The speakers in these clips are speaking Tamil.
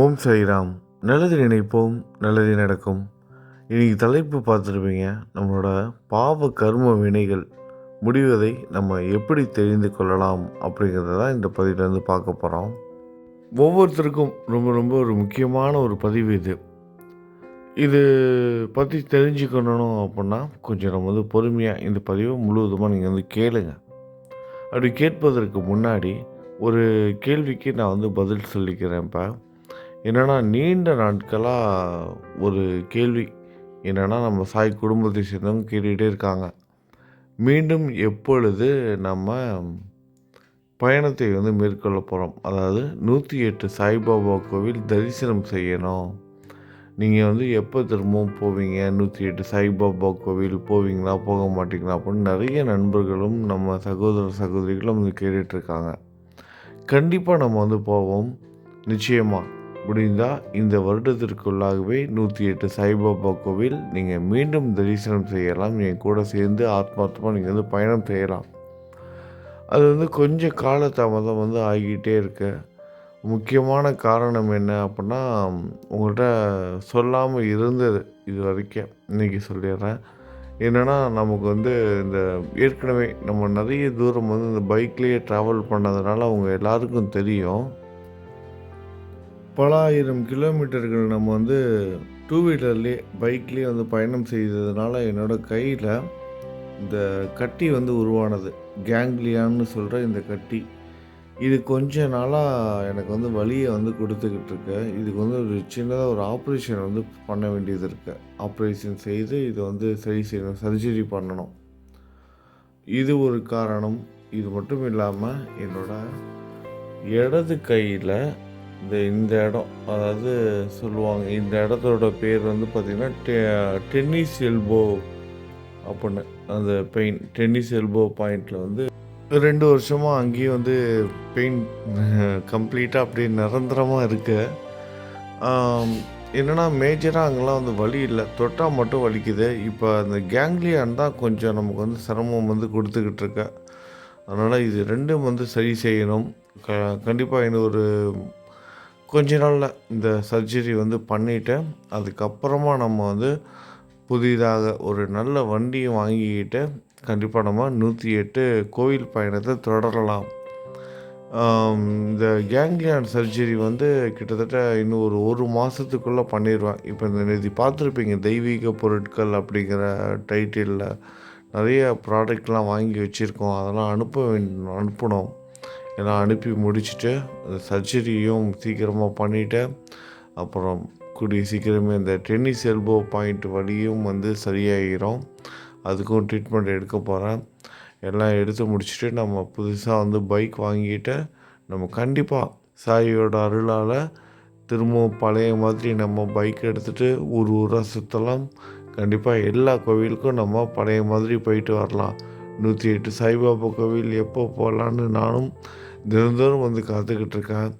ஓம் சைராம் நல்லது நினைப்போம் நல்லது நடக்கும். இன்றைக்கி தலைப்பு பார்த்துருப்பீங்க நம்மளோட பாவ கர்ம வினைகள். முடிவதை நம்ம எப்படி தெரிந்து கொள்ளலாம் அப்படிங்கிறத தான் இந்த பதிவிலேருந்து பார்க்க போகிறோம் ஒவ்வொருத்தருக்கும் ரொம்ப ரொம்ப ஒரு முக்கியமான ஒரு பதிவு இது. இது பற்றி தெரிஞ்சுக்கணும் அப்படின்னா கொஞ்சம் நம்ம வந்து பொறுமையாக இந்த பதிவை முழுவதுமாக நீங்கள் வந்து கேளுங்க. அப்படி கேட்பதற்கு முன்னாடி ஒரு கேள்விக்கு நான் வந்து பதில் சொல்லிக்கிறேன் இப்போ என்னென்னா நீண்ட நாட்களாக ஒரு கேள்வி. என்னென்னா நம்ம சாய் குடும்பத்தை சேர்ந்தவங்க கேட்டுக்கிட்டே இருக்காங்க. மீண்டும் எப்பொழுது நம்ம பயணத்தை வந்து மேற்கொள்ள போகிறோம் அதாவது நூற்றி எட்டு சாய்பாபா கோவில் தரிசனம் செய்யணும். நீங்கள் வந்து எப்போ திரும்பவும் போவீங்க? நூற்றி எட்டு சாய்பாபா கோவில் போவீங்களா? போக மாட்டீங்களா? அப்படின்னு நிறைய நண்பர்களும் நம்ம சகோதர சகோதரிகளும் வந்து கேட்டுட்ருக்காங்க கண்டிப்பாக நம்ம வந்து போவோம். நிச்சயமாக முடிந்தால் இந்த வருடத்திற்குள்ளாகவே நூற்றி எட்டு சாய்பாபா கோவில் நீங்கள் மீண்டும் தரிசனம் செய்யலாம். என் கூட சேர்ந்து ஆத்மார்த்தமாக நீங்கள் வந்து பயணம் செய்யலாம். அது வந்து கொஞ்சம் காலதாமதம் வந்து ஆகிக்கிட்டே இருக்கு. முக்கியமான காரணம் என்ன அப்படின்னா உங்கள்கிட்ட சொல்லாமல் இருந்தது இது வரைக்கும் இன்றைக்கி சொல்லிடுறேன். என்னென்னா நமக்கு வந்து இந்த ஏற்கனவே நம்ம நிறைய தூரம் வந்து இந்த பைக்லேயே ட்ராவல் பண்ணதுனால அவங்க எல்லாருக்கும் தெரியும். பல ஆயிரம் கிலோமீட்டர்கள் நம்ம வந்து டூ வீலர்லேயே பைக்லேயே வந்து பயணம் செய்ததுனால என்னோடய கையில் இந்த கட்டி வந்து உருவானது. கேங்லியான்னு சொல்கிற இந்த கட்டி. இது கொஞ்ச நாளாக எனக்கு வந்து வழியை வந்து கொடுத்துக்கிட்டு இருக்கு. இதுக்கு வந்து ஒரு சின்னதாக ஒரு ஆப்ரேஷன் வந்து பண்ண வேண்டியது இருக்குது ஆப்ரேஷன் செய்து இதை வந்து சரி செய்யணும் சர்ஜரி பண்ணணும். இது ஒரு காரணம். இது மட்டும் இல்லாமல் என்னோட இடது கையில் இந்த இந்த இடம் அதாவது சொல்லுவாங்க இந்த இடத்தோட பேர் வந்து பார்த்திங்கன்னா டெ டென்னிஸ் எல்போ அப்படின்னு அந்த பெயின் டென்னிஸ் எல்போ பாயிண்டில் வந்து ரெண்டு வருஷமாக அங்கேயே வந்து பெயின் கம்ப்ளீட்டாக அப்படியே நிரந்தரமாக இருக்கு. என்னென்னா மேஜராக அங்கெல்லாம் வந்து வலி இல்லை. தொட்டால் மட்டும் வலிக்குது. இப்போ அந்த கேங்லியான் தான் கொஞ்சம் நமக்கு வந்து சிரமம் வந்து கொடுத்துக்கிட்டு இருக்க. அதனால் இது ரெண்டும் வந்து சரி செய்யணும். க கண்டிப்பாக இன்னும் ஒரு கொஞ்ச நாளில் இந்த சர்ஜரி வந்து பண்ணிவிட்டு அதுக்கப்புறமா நம்ம வந்து புதிதாக ஒரு நல்ல வண்டியை வாங்கிக்கிட்டு கண்டிப்பாக நம்ம நூற்றி எட்டு கோவில் பயணத்தை தொடரலாம். இந்த கேங்லியான் சர்ஜரி வந்து கிட்டத்தட்ட இன்னும் ஒரு ஒரு மாதத்துக்குள்ளே பண்ணிடுவேன். இப்போ இந்த நிதி பார்த்துருப்பீங்க தெய்வீக பொருட்கள் அப்படிங்கிற டைட்டிலில் நிறைய ப்ராடக்ட்லாம் வாங்கி வச்சுருக்கோம். அதெல்லாம் அனுப்ப வேண்டும் அனுப்பணும். எல்லாம் அனுப்பி முடிச்சுட்டு அந்த சர்ஜரியும் சீக்கிரமாக பண்ணிவிட்டு அப்புறம் கூடிய சீக்கிரமே இந்த டென்னிஸ் எல்போ பாயிண்ட் வழியும் வந்து சரியாகிடும் அதுக்கும் ட்ரீட்மெண்ட் எடுக்க போகிறேன் எல்லாம் எடுத்து முடிச்சுட்டு நம்ம புதுசாக வந்து பைக் வாங்கிட்டு நம்ம கண்டிப்பாக சாயியோட அருளால் திரும்பவும் பழைய மாதிரி நம்ம பைக் எடுத்துகிட்டு ஊர் ஊராக சுற்றலாம் கண்டிப்பாக எல்லா கோவிலுக்கும் நம்ம பழைய மாதிரி போயிட்டு வரலாம். நூற்றி எட்டு சாய்பாபா கோவில் எப்போ போகலான்னு நானும் தினந்தோறும் வந்து காத்துக்கிட்டு இருக்கேன்.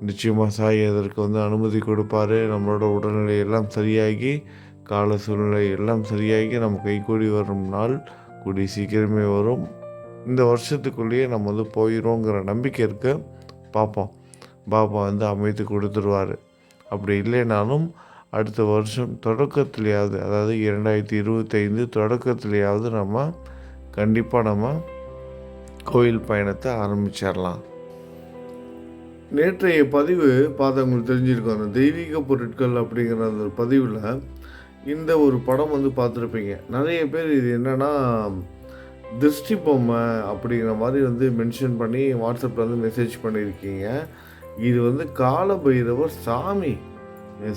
நிச்சயமாக சாய் அதற்கு வந்து அனுமதி கொடுப்பாரு. நம்மளோட உடல்நிலை எல்லாம் சரியாகி கால சூழ்நிலை எல்லாம் சரியாகி நம்ம கைகூடி வரும் நாள் கூடி சீக்கிரமே வரும். இந்த வருஷத்துக்குள்ளேயே நம்ம வந்து போயிடுவோங்கிற நம்பிக்கை இருக்க. பார்ப்போம் பாபா வந்து அமைத்து கொடுத்துருவார். அப்படி இல்லைனாலும் அடுத்த வருஷம் தொடக்கத்துலேயாவது அதாவது இரண்டாயிரத்தி இருபத்தைந்து தொடக்கத்துலேயாவது நம்ம கண்டிப்பாக நம்ம கோயில் பயணத்தை ஆரம்பிச்சிடலாம். நேற்றைய பதிவு பார்த்தவங்களுக்கு தெரிஞ்சிருக்கும். அந்த தெய்வீக பொருட்கள் அப்படிங்கிற அந்த பதிவில் இந்த ஒரு படம் வந்து பார்த்துருப்பீங்க. நிறைய பேர் இது என்னென்னா திருஷ்டி பொம்மை அப்படிங்கிற மாதிரி வந்து மென்ஷன் பண்ணி வாட்ஸ்அப்பில் வந்து மெசேஜ் பண்ணியிருக்கீங்க. இது வந்து காலபைரவர் சாமி.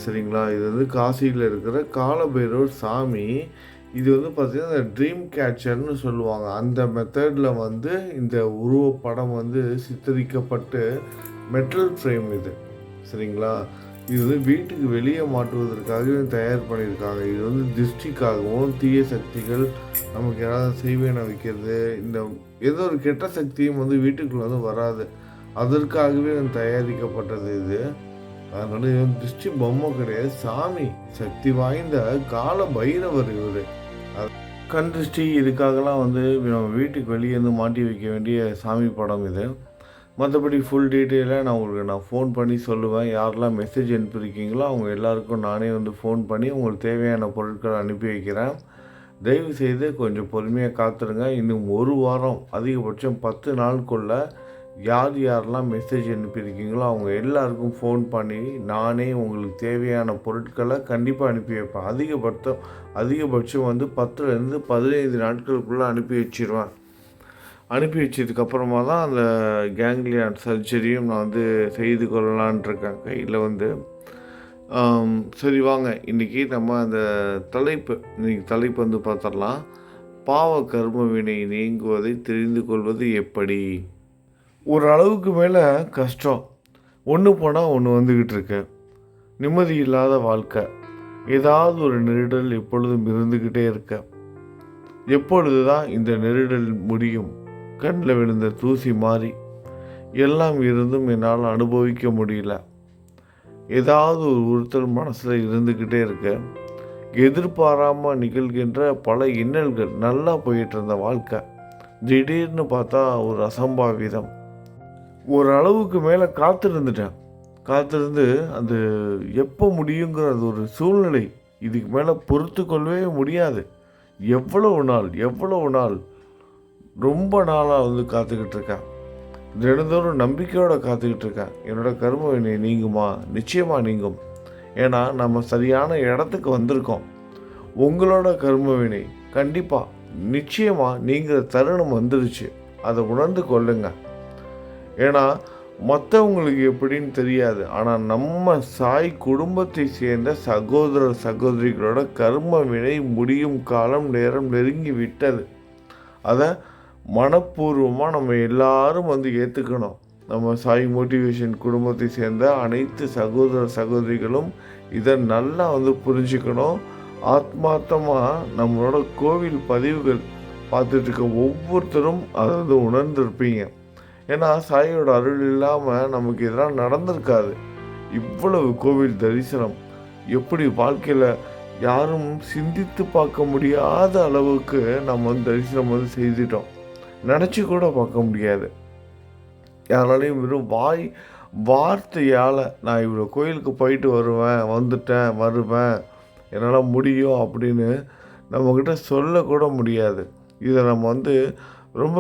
சரிங்களா? இது வந்து காசியில் இருக்கிற காலபைரவர் சாமி. இது வந்து பார்த்திங்கன்னா ட்ரீம் கேச்சர்னு சொல்லுவாங்க. அந்த மெத்தடில் வந்து இந்த உருவப்படம் வந்து சித்தரிக்கப்பட்டு மெட்டல் ஃப்ரேம் இது. சரிங்களா? இது வந்து வீட்டுக்கு வெளியே மாட்டுவதற்காகவே தயார் பண்ணியிருக்காங்க. இது வந்து திருஷ்டிக்காகவும் தீய சக்திகள் நமக்கு யாராவது செய்வேன வைக்கிறது. இந்த ஏதோ ஒரு கெட்ட சக்தியும் வந்து வீட்டுக்குள்ளே வந்து வராது. அதற்காகவே தயாரிக்கப்பட்டது இது. அதனால இது வந்து திருஷ்டி பொம்மை கிடையாது. சாமி சக்தி வாய்ந்த கால பைரவர் இவர். கண் திருஷ்டி இதுக்காகலாம் வந்து நம்ம வீட்டுக்கு வெளியே வந்து மாட்டி வைக்க வேண்டிய சாமி படம் இது. மற்றபடி ஃபுல் டீட்டெயிலாக நான் உங்களுக்கு நான் ஃபோன் பண்ணி சொல்லுவேன். யாரெல்லாம் மெசேஜ் அனுப்பியிருக்கீங்களோ அவங்க எல்லாருக்கும் நானே வந்து ஃபோன் பண்ணி உங்களுக்கு தேவையான பொருட்களை அனுப்பி வைக்கிறேன். தயவு செய்து கொஞ்சம் பொறுமையாக காத்துருங்க. இன்னும் ஒரு வாரம் அதிகபட்சம் பத்து நாளுக்குள்ளே யார் யாரெல்லாம் மெசேஜ் அனுப்பியிருக்கீங்களோ அவங்க எல்லாருக்கும் ஃபோன் பண்ணி நானே உங்களுக்கு தேவையான பொருட்களை கண்டிப்பாக அனுப்பி வைப்பேன். அதிகபட்சம் அதிகபட்சம் வந்து பத்துலேருந்து பதினைந்து நாட்களுக்குள்ளே அனுப்பி வச்சிருவேன். அனுப்பி வச்சதுக்கப்புறமா தான் அந்த கேங்லியான் சர்ஜரியும் நான் வந்து செய்து கொள்ளலான் இருக்கேன் கையில் வந்து. சரி வாங்க இன்றைக்கி நம்ம அந்த தலைப்பு இன்னைக்கு தலைப்பு வந்து பார்த்துடலாம். பாவ கர்ம வினை நீங்குவதை தெரிந்து கொள்வது எப்படி? ஒரு அளவுக்கு மேலே கஷ்டம். ஒன்று போனால் ஒன்று வந்துக்கிட்டு இருக்கு. நிம்மதி இல்லாத வாழ்க்கை. ஏதாவது ஒரு நெருடல் எப்பொழுதும் இருந்துக்கிட்டே இருக்க. எப்பொழுது தான் இந்த நெருடல் முடியும். கண்ணில் விழுந்த தூசி மாறி. எல்லாம் இருந்தும் என்னால் அனுபவிக்க முடியல. ஏதாவது ஒரு உறுத்தல் மனசில் இருந்துக்கிட்டே இருக்க. எதிர்பாராமல் நிகழ்கின்ற பல இன்னல்கள் நல்லா போயிட்டு இருந்த வாழ்க்கை. திடீர்னு பார்த்தா ஒரு அசம்பாவிதம். ஒரு அளவுக்கு மேலே காத்திருந்துட்டேன். காத்திருந்து அந்த எப்போ முடியுங்கிற அது ஒரு சூழ்நிலை. இதுக்கு மேலே பொறுத்து கொள்ளவே முடியாது. எவ்வளவு நாள் எவ்வளவு நாள். ரொம்ப நாளாக வந்து காத்துக்கிட்டு இருக்கேன். தினந்தோறும் நம்பிக்கையோடு காத்துக்கிட்டு இருக்கேன். என்னோட கரும வினை நீங்குமா? நிச்சயமாக நீங்கும். ஏன்னா நம்ம சரியான இடத்துக்கு வந்திருக்கோம். உங்களோட கரும வினை கண்டிப்பாக நிச்சயமாக நீங்கிற தருணம் வந்துடுச்சு அதை உணர்ந்து கொள்ளுங்கள் ஏன்னா மற்றவங்களுக்கு எப்படின்னு தெரியாது. ஆனால் நம்ம சாய் குடும்பத்தை சேர்ந்த சகோதர சகோதரிகளோட கர்ம வினை முடியும் காலம் நேரம் நெருங்கி விட்டது. அதை மனப்பூர்வமாக நம்ம எல்லாரும் வந்து ஏற்றுக்கணும் நம்ம சாய் மோட்டிவேஷன் குடும்பத்தை சேர்ந்த அனைத்து சகோதர சகோதரிகளும் இதை நல்லா வந்து புரிஞ்சுக்கணும். ஆத்மார்த்தமாக நம்மளோட கோவில் பதிவுகள் பார்த்துட்டு இருக்க ஒவ்வொருத்தரும் அதை வந்து உணர்ந்திருப்பீங்க. ஏன்னா சாயோட அருள் இல்லாமல் நமக்கு இதெல்லாம் நடந்திருக்காது. இவ்வளவு கோவில் தரிசனம். எப்படி வாழ்க்கையில் யாரும் சிந்தித்து பார்க்க முடியாத அளவுக்கு நம்ம வந்து தரிசனம் வந்து செய்துட்டோம். நினச்சி கூட பார்க்க முடியாது. யாராலையும் வெறும் வாய் வார்த்தையால் நான் இவ்வளோ கோயிலுக்கு போயிட்டு வருவேன் வந்துட்டேன் வருவேன். என்னால் முடியும் அப்படின்னு நம்மக்கிட்ட சொல்லக்கூட முடியாது. இதை நம்ம வந்து ரொம்ப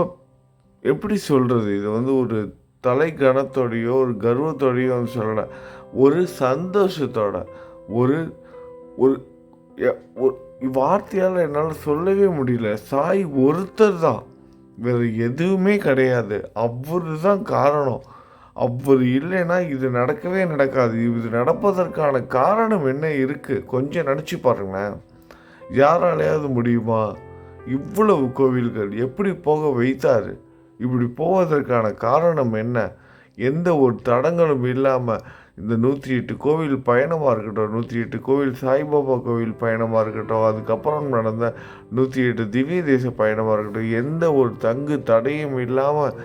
எப்படி சொல்கிறது இது வந்து ஒரு தலை கணத்தோடையோ ஒரு கர்வத்தோடையோ வந்து சொல்லலை. ஒரு சந்தோஷத்தோட ஒரு ஒரு ஒரு வார்த்தையால் என்னால் சொல்லவே முடியல. சாய் ஒருத்தர் தான். வேறு எதுவுமே கிடையாது. அவரு தான் காரணம். அவர் இல்லைன்னா இது நடக்கவே நடக்காது. இது நடப்பதற்கான காரணம் என்ன இருக்குது கொஞ்சம் நினச்சி பாருங்களேன். யாராலையாவது முடியுமா? இவ்வளவு கோவில்கள் எப்படி போக வைத்தார்? இப்படி போவதற்கான காரணம் என்ன? எந்த ஒரு தடங்களும் இல்லாமல் இந்த நூற்றி எட்டு கோவில் பயணமாக இருக்கட்டும் நூற்றி எட்டு கோவில் சாய்பாபா கோவில் பயணமாக இருக்கட்டும் அதுக்கப்புறம் நடந்த நூற்றி எட்டு திவ்ய தேச பயணமாக இருக்கட்டும் எந்த ஒரு தங்கு தடையும் இல்லாமல்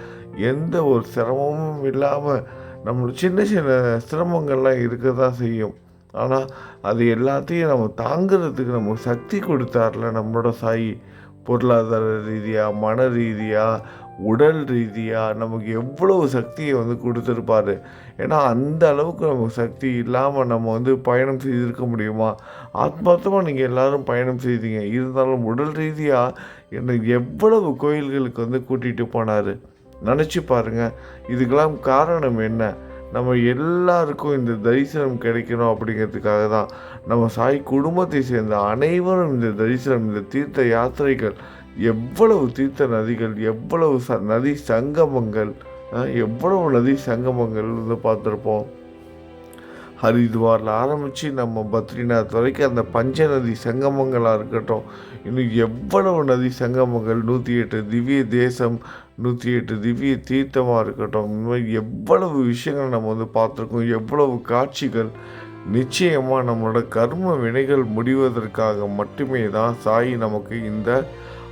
எந்த ஒரு சிரமமும் இல்லாமல் நம்மளோட சின்ன சின்ன சிரமங்கள்லாம் இருக்க தான் செய்யும். ஆனால் அது எல்லாத்தையும் நம்ம தாங்கிறதுக்கு நமக்கு சக்தி கொடுத்தார்ல நம்மளோட சாயி. பொருளாதார ரீதியாக மன ரீதியாக உடல் ரீதியாக நமக்கு எவ்வளவு சக்தியை வந்து கொடுத்துருப்பாரு? ஏன்னா அந்த அளவுக்கு நமக்கு சக்தி இல்லாமல் நம்ம வந்து பயணம் செய்திருக்க முடியுமா? ஆத்மார்த்தமாக நீங்கள் எல்லாரும் பயணம் செய்தீங்க. இருந்தாலும் உடல் ரீதியாக என்னை எவ்வளவு கோயில்களுக்கு வந்து கூட்டிகிட்டு போனார்? நினச்சி பாருங்கள் இதுக்கெல்லாம் காரணம் என்ன? நம்ம எல்லாருக்கும் இந்த தரிசனம் கிடைக்கணும் அப்படிங்கிறதுக்காக தான் நம்ம சாய் குடும்பத்தை சேர்ந்த அனைவரும் இந்த தரிசனம் இந்த தீர்த்த யாத்திரைகள் எவ்வளவு தீர்த்த நதிகள் எவ்வளவு ச நதி சங்கமங்கள் எவ்வளவு நதி சங்கமங்கள் வந்து பார்த்துருப்போம். ஹரித்வாரில் ஆரம்பித்து நம்ம பத்ரிநாத் வரைக்கும் அந்த பஞ்ச நதி சங்கமங்களாக இருக்கட்டும். இன்னும் எவ்வளவு நதி சங்கமங்கள் நூற்றி எட்டு திவ்ய தேசம் நூற்றி எட்டு திவ்ய தீர்த்தமாக இருக்கட்டும். இந்த மாதிரி எவ்வளவு விஷயங்கள் நம்ம வந்து பார்த்துருக்கோம் எவ்வளவு காட்சிகள். நிச்சயமாக நம்மளோட கர்ம வினைகள் முடிவதற்காக மட்டுமே தான் சாய் நமக்கு இந்த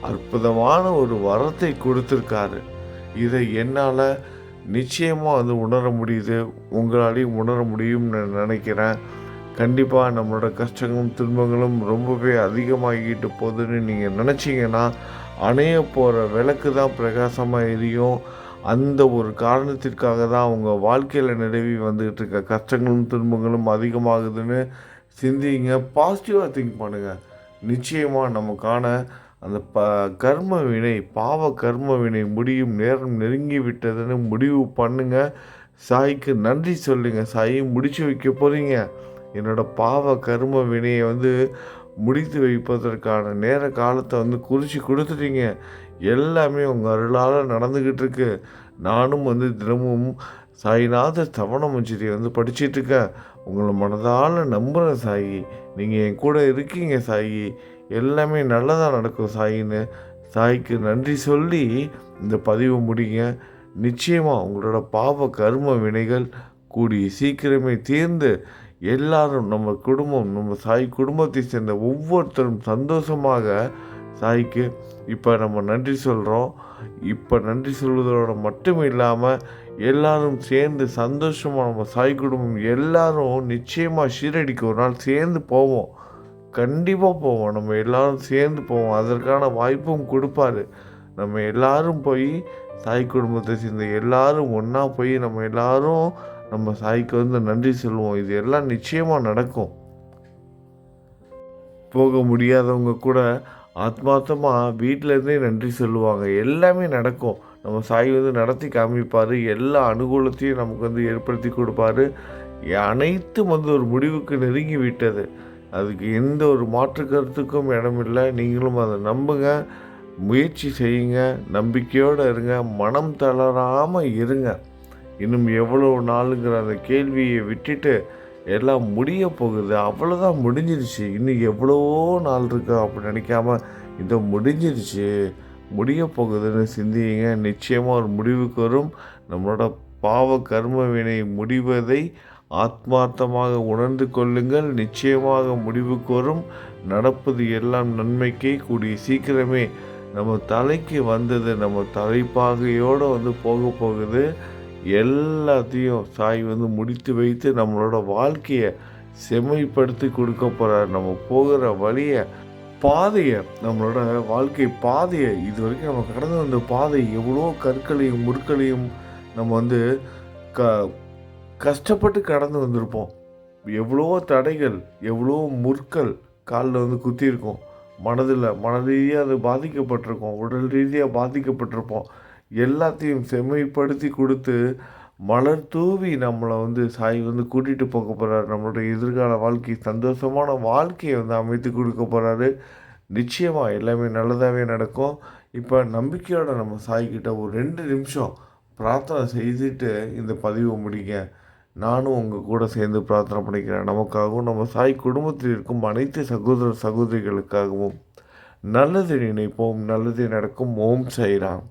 அற்புதமான ஒரு வரத்தை கொடுத்துருக்காரு. இதை என்னால் நிச்சயமாக வந்து உணர முடியுது. உங்களாலையும் உணர முடியும்னு நினைக்கிறேன். கண்டிப்பாக நம்மளோட கஷ்டங்களும் துன்பங்களும் ரொம்பவே அதிகமாகிட்டு போகுதுன்னு நீங்கள் நினச்சிங்கன்னா அணைய போகிற விளக்கு தான் பிரகாசமாக எரியும். அந்த ஒரு காரணத்திற்காக தான் அவங்க வாழ்க்கையில் நிலவி வந்துக்கிட்டு இருக்க கஷ்டங்களும் துன்பங்களும் அதிகமாகுதுன்னு சிந்திங்க. பாசிட்டிவாக திங்க் பண்ணுங்கள் நிச்சயமாக நமக்கான அந்த ப கர்ம வினை பாவ கர்ம வினை முடியும் நேரம் நெருங்கி விட்டதுன்னு முடிவு பண்ணுங்க. சாய்க்கு நன்றி சொல்லுங்க. சாயி முடிச்சு வைக்க போகிறீங்க என்னோடய பாவ கர்ம வினையை வந்து முடித்து வைப்பதற்கான நேர காலத்தை வந்து குறித்து கொடுத்துட்டீங்க. எல்லாமே உங்கள் அருளால் நடந்துக்கிட்டு இருக்கு நானும் வந்து தினமும் சாய்நாத தவண மஞ்சிரியை வந்து படிச்சிட்ருக்கேன் உங்களை மனதால் நம்புகிறேன் சாயி. நீங்கள் என் கூட இருக்கீங்க சாயி. எல்லாமே நல்லதாக நடக்கும் சாயின்னு சாய்க்கு நன்றி சொல்லி இந்த பதிவை முடிங்க. நிச்சயமாக உங்களோட பாவ கர்ம வினைகள் கூடிய சீக்கிரமே தீர்ந்து எல்லாரும் நம்ம குடும்பம் நம்ம சாய் குடும்பத்தை சேர்ந்த ஒவ்வொருத்தரும் சந்தோஷமாக சாய்க்கு இப்போ நம்ம நன்றி சொல்கிறோம் இப்போ நன்றி சொல்வதோட மட்டும் இல்லாமல் எல்லாரும் சேர்ந்து சந்தோஷமாக நம்ம சாய் குடும்பம் எல்லாரும் நிச்சயமாக ஷீரடிக்கு ஒரு நாள் சேர்ந்து போவோம். கண்டிப்பாக போவோம். நம்ம எல்லாரும் சேர்ந்து போவோம். அதற்கான வாய்ப்பும் கொடுப்பாரு. நம்ம எல்லாரும் போய் சாய் குடும்பத்தை சேர்ந்த எல்லாரும் ஒன்றா போய் நம்ம எல்லாரும் நம்ம சாய்க்கு வந்து நன்றி சொல்லுவோம். இது எல்லாம் நிச்சயமாக நடக்கும். போக முடியாதவங்க கூட ஆத்மார்த்தமாக வீட்டிலேருந்தே நன்றி சொல்லுவாங்க. எல்லாமே நடக்கும். நம்ம சாய் வந்து நடத்தி காமிப்பார். எல்லா அனுகூலத்தையும் நமக்கு வந்து ஏற்படுத்தி கொடுப்பாரு. அனைத்தும் வந்து ஒரு முடிவுக்கு நெருங்கி விட்டது. அதுக்கு எந்த ஒரு மாற்று கருத்துக்கும் இடமில்லை. நீங்களும் அதை நம்புங்க. முயற்சி செய்யுங்க. நம்பிக்கையோடு இருங்க. மனம் தளராமல் இருங்க. இன்னும் எவ்வளோ நாளுங்கிற அந்த கேள்வியை விட்டுட்டு எல்லாம் முடிய போகுது. அவ்வளோதான் முடிஞ்சிருச்சு. இன்னும் எவ்வளவோ நாள் இருக்கு அப்படி நினைக்காம இதை முடிஞ்சிருச்சு. முடிய போகுதுன்னு சிந்திங்க நிச்சயமாக ஒரு முடிவுக்கு வரும். நம்மளோட பாவ கர்ம வினை முடிவதை ஆத்மார்த்தமாக உணர்ந்து கொள்ளுங்கள். நிச்சயமாக முடிவுக்கு வரும் நடப்பது எல்லாம் நன்மைக்கே கூடிய சீக்கிரமே நம்ம தலைக்கு வந்தது நம்ம தலைப்பாகையோடு வந்து போக போகுது. எல்லாத்தையும் சாய் வந்து முடித்து வைத்து நம்மளோட வாழ்க்கையை செம்மைப்படுத்தி கொடுக்க போகிறார் நம்ம போகிற வழியை பாதையை நம்மளோட வாழ்க்கை பாதையை இது வரைக்கும் நம்ம கடந்து வந்த பாதை எவ்வளோ கற்களையும் முற்களையும் நம்ம வந்து க கஷ்டப்பட்டு கடந்து வந்திருப்போம். எவ்வளோ தடைகள் எவ்வளோ முற்கள் காலில் வந்து குத்தியிருக்கோம். மனதில் மன ரீதியாக அது பாதிக்கப்பட்டிருக்கோம். உடல் ரீதியாக பாதிக்கப்பட்டிருப்போம். எல்லாத்தையும் செம்மைப்படுத்தி கொடுத்து மலர் தூவி நம்மளை வந்து சாய் வந்து கூட்டிகிட்டு போக போகிறாரு நம்மளுடைய எதிர்கால வாழ்க்கை சந்தோஷமான வாழ்க்கையை வந்து அமைத்து கொடுக்க போகிறாரு நிச்சயமாக எல்லாமே நல்லதாகவே நடக்கும். இப்போ நம்பிக்கையோட நம்ம சாய்கிட்ட ஒரு ரெண்டு நிமிஷம் பிரார்த்தனை செய்துட்டு இந்த பதிவை முடிங்க. நானும் உங்கள் கூட சேர்ந்து பிரார்த்தனை பண்ணிக்கிறேன். நமக்காகவும் நம்ம சாய் குடும்பத்தில் இருக்கும் அனைத்து சகோதர சகோதரிகளுக்காகவும் நல்லது நினைப்போம் நல்லது நடக்கும். ஓம் சைராம்